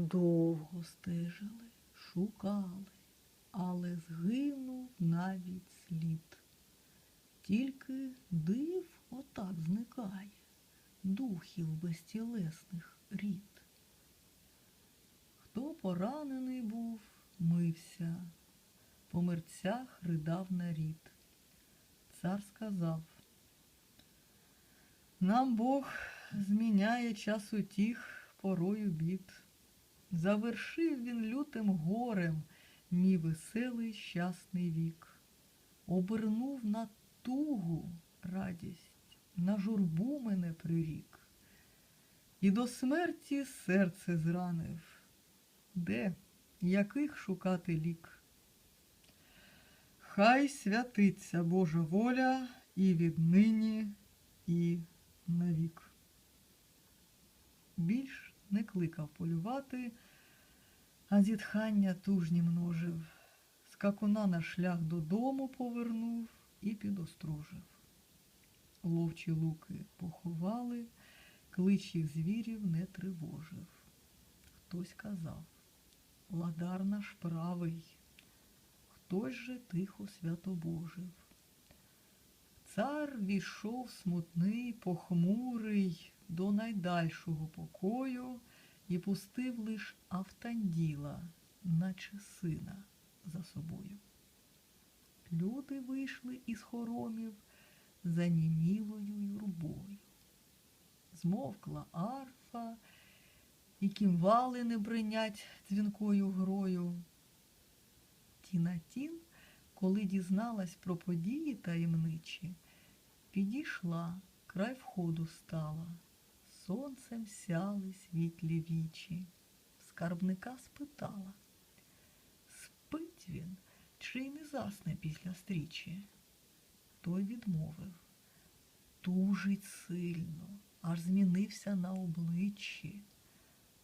Довго стежили, шукали, але згинув навіть слід. Тільки див отак зникає, духів безтілесних рід. Хто поранений був, мився, по мерцях ридав нарід. Цар сказав, нам Бог зміняє час утіх порою бід. Завершив він лютим горем мій веселий щасний вік, обернув на тугу радість, на журбу мене прирік, і до смерті серце зранив, де, яких шукати лік? Хай святиться Божа воля і віднині, і навік. Більш не кликав полювати, а зітхання тужні множив. Скакуна на шлях додому повернув і підострожив. Ловчі луки поховали, клич їх звірів не тривожив. Хтось казав, ладар наш правий, хтось же тихо святобожив. Цар війшов смутний, похмурий до найдальшого покою і пустив лиш Автанділа, наче сина за собою. Люди вийшли із хоромів занімілою юрбою. Змовкла арфа, і кімвали не бринять дзвінкою грою. Тінатін, коли дізналась про події таємничі, підійшла, край входу стала, сонцем сяли світлі вічі. Скарбника спитала, спить він чи й не засне після стрічі? Той відмовив, тужить сильно, аж змінився на обличчі,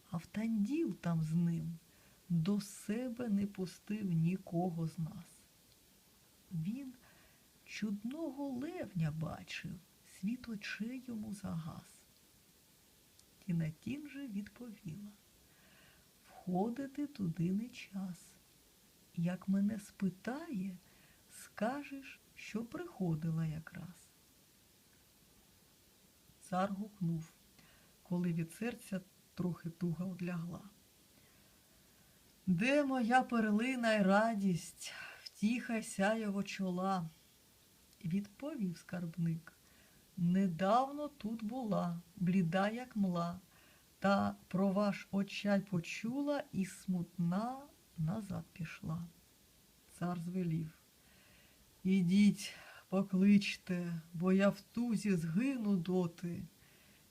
а втанділ там з ним до себе не пустив нікого з нас. Він чудного левня бачив, світ очей йому загас. Тінатін же відповіла, входити туди не час. Як мене спитає, скажеш, що приходила якраз. Цар гукнув, коли від серця трохи туга одлягла. Де моя перлина й радість, втіха сяєво чола? Відповів скарбник. Недавно тут була, бліда, як мла, та про ваш очай почула і смутна назад пішла. Цар звелів. Ідіть, покличте, бо я в тузі згину доти.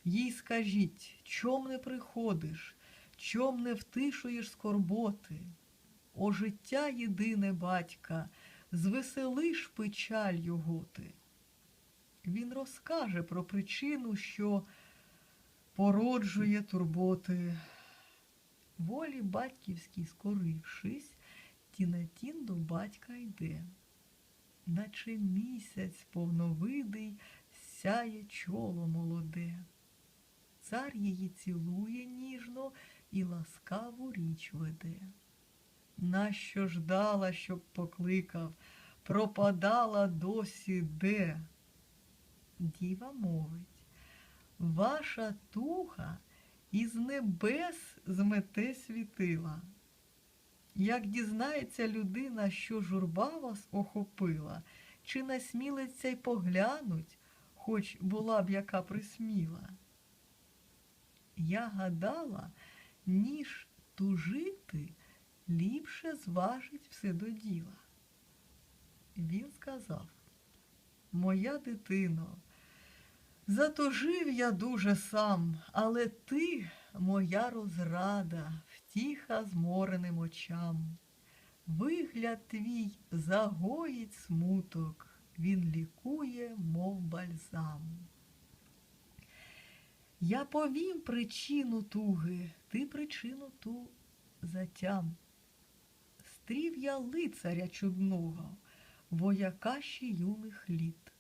Їй скажіть, чом не приходиш, чом не втишуєш скорботи? О життя єдине батька, звеселиш печаль його ти. Він розкаже про причину, що породжує турботи. Волі батьківській скорившись, Тінатін до батька йде, наче місяць повновидий сяє чоло молоде. Цар її цілує ніжно і ласкаву річ веде. Нащо ждала, щоб покликав, пропадала досі де? Діва мовить, ваша туга із небес змете світила. Як дізнається людина, що журба вас охопила, чи насмілиться й поглянуть, хоч була б яка присміла? Я гадала, ніж тужити, ліпше зважить все до діла. Він сказав, моя дитино, затужив я дуже сам, але ти моя розрада, втіха змореним очам. Вигляд твій загоїть смуток, він лікує, мов бальзам. Я повім причину туги, ти причину ту затям. Стрів я лицаря чудного, вояка ще юних літ.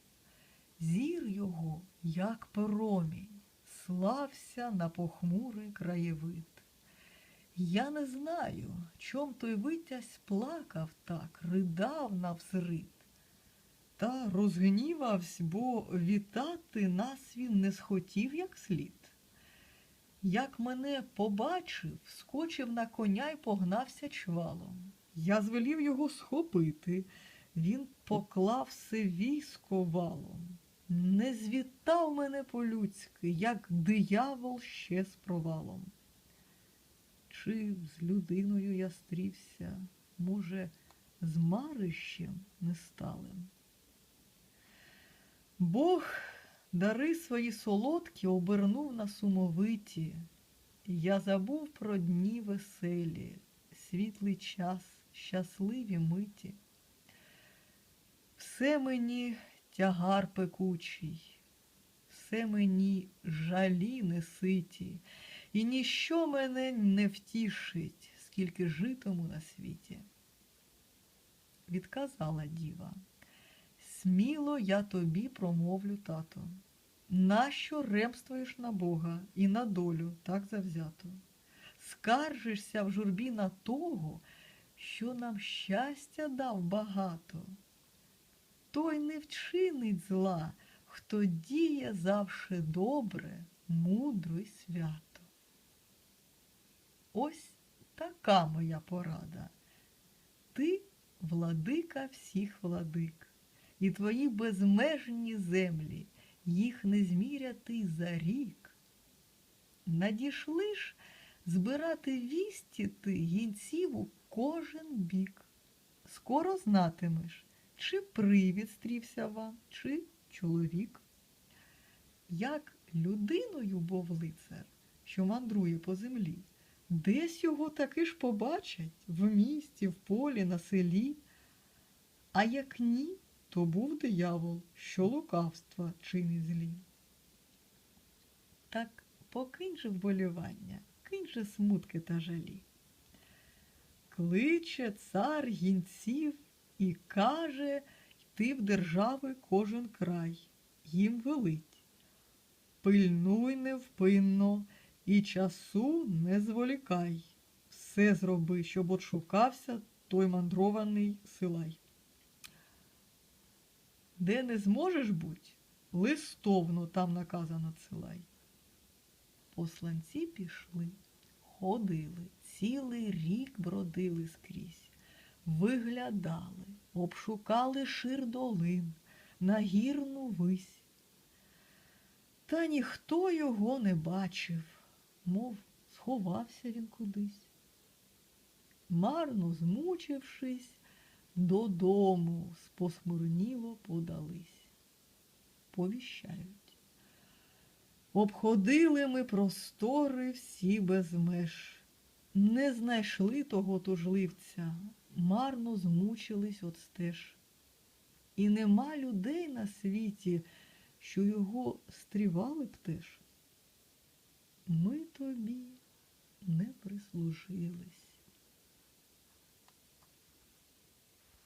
Зір його, як промінь, слався на похмурий краєвид. Я не знаю, чом той витязь плакав так, ридав навзрид. Та розгнівавсь, бо вітати нас він не схотів як слід. Як мене побачив, скочив на коня й погнався чвалом. Я звелів його схопити. Він поклав все військо валом. Не звітав мене по-людськи, як диявол ще з провалом. Чи з людиною я стрівся, може, з марищем несталим? Бог дари свої солодкі обернув на сумовиті. Я забув про дні веселі, світлий час, щасливі миті. Все мені тягар пекучий, все мені жалі неситі, і ніщо мене не втішить, скільки житиму на світі. Відказала діва. Сміло я тобі промовлю, тато. Нащо ремствуєш на Бога і на долю так завзято? Скаржишся в журбі на того, що нам щастя дав багато. Той не вчинить зла, хто діє завше добре, мудро й свято. Ось така моя порада. Ти владика всіх владик, і твої безмежні землі, їх не зміряти за рік. Надійшли ж збирати вісті ти гінців у кожен бік. Скоро знатимеш, чи привід стрівся вам, чи чоловік. Як людиною був лицар, що мандрує по землі, десь його таки ж побачать в місті, в полі, на селі. А як ні, то був диявол, що лукавства чинить злі. Так покинь же вболівання, кинь же смутки та жалі. Кличе цар гінців і каже йти в держави кожен край, їм велить. Пильнуй невпинно і часу не зволікай. Все зроби, щоб отшукався той мандрований силай. Де не зможеш буть, листовно там наказано цилай. Посланці пішли, ходили, цілий рік бродили скрізь, виглядали, обшукали шир долин, нагірну вись. Та ніхто його не бачив, мов сховався він кудись. Марно змучившись, додому спосмурніло подались. Повіщають. Обходили ми простори всі без меж, не знайшли того тужливця, марно змучились от стеж. І нема людей на світі, що його стрівали б теж. Ми тобі не прислужились.